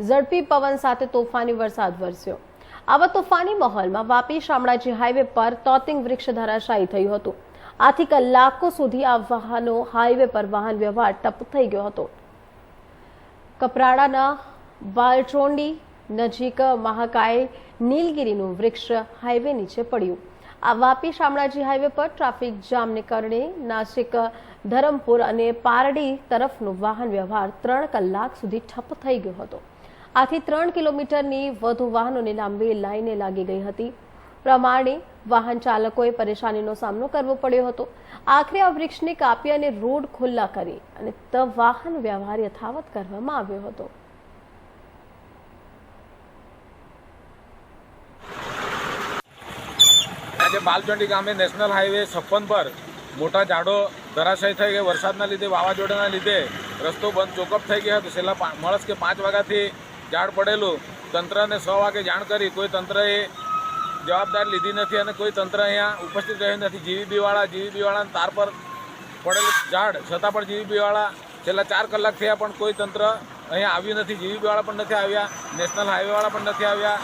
ઝડપી પવન સાથે તોફાની વરસાદ વરસ્યો. આવા તોફાની માહોલમાં વાપી શામળાજી હાઈવે પર તોતિંગ વૃક્ષ ધરાશાયી થયું હતું. આથી કલાકો સુધી આ વાહનો હાઈવે પર વાહન વ્યવહાર ઠપ થઈ ગયો હતો. કપરાડાના વાલચોંડી નજીક મહાકાય નીલગિરીનું વૃક્ષ હાઈવે નીચે પડ્યું. આ વાપી શામળાજી હાઈવે પર ટ્રાફિક જામને કારણે નાસિક, ધરમપુર અને પારડી તરફનો વાહન વ્યવહાર ત્રણ કલાક સુધી ઠપ થઈ ગયો હતો. આથી ત્રણ કિલોમીટરની વધુ વાહનોની લાંબી લાઈને લાગી ગઈ હતી. પ્રમાણે વાહન ચાલકોએ પરેશાનીનો સામનો કરવો પડ્યો હતો. આખરે આ વૃક્ષને કાપી અને રોડ ખુલ્લા કરી અને ત વાહન વ્યવહાર યથાવત કરવામાં આવ્યો હતો. આજે બાલચંડી ગામે નેશનલ હાઈવે છપ્પન પર મોટા ઝાડો ધરાશય થઈ ગયા વરસાદના લીધે, વાવાઝોડાના લીધે રસ્તો બંધ ચોકઅપ થઈ ગયો. હતો છેલ્લા માણસ કે પાંચ વાગ્યાથી ઝાડ પડેલું. તંત્રને સો વાગે જાણ કરી. કોઈ તંત્રએ જવાબદારી લીધી નથી અને કોઈ તંત્ર અહીંયા ઉપસ્થિત રહ્યું નથી. જીવીબીવાળા, જીવીબીવાળાના તાર પર પડેલું ઝાડ, છતાં પણ જીવીબીવાળા છેલ્લા ચાર કલાક થયા પણ કોઈ તંત્ર અહીંયા આવ્યું નથી. જીવીબીવાળા પણ નથી આવ્યા. નેશનલ હાઈવેવાળા પણ નથી આવ્યા.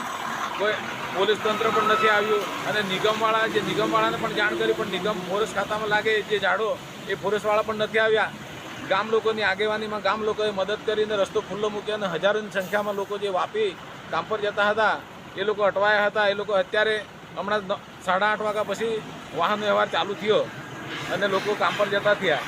કોઈ પોલીસ તંત્ર પણ નથી આવ્યું. અને નિગમવાળા, જે નિગમવાળાને પણ જાણ કરી, પણ નિગમ ફોરેસ્ટ ખાતામાં લાગે, જે ઝાડો, એ ફોરેસ્ટવાળા પણ નથી આવ્યા. ગામ લોકોની આગેવાનીમાં ગામ લોકોએ મદદ કરીને રસ્તો ખુલ્લો મૂક્યો અને હજારોની સંખ્યામાં લોકો જે વાપી કામ પર જતા હતા, એ લોકો અટવાયા હતા, એ લોકો અત્યારે હમણાં સાડા આઠ વાગ્યા પછી વાહન વ્યવહાર ચાલુ થયો અને લોકો કામ પર જતા થયા.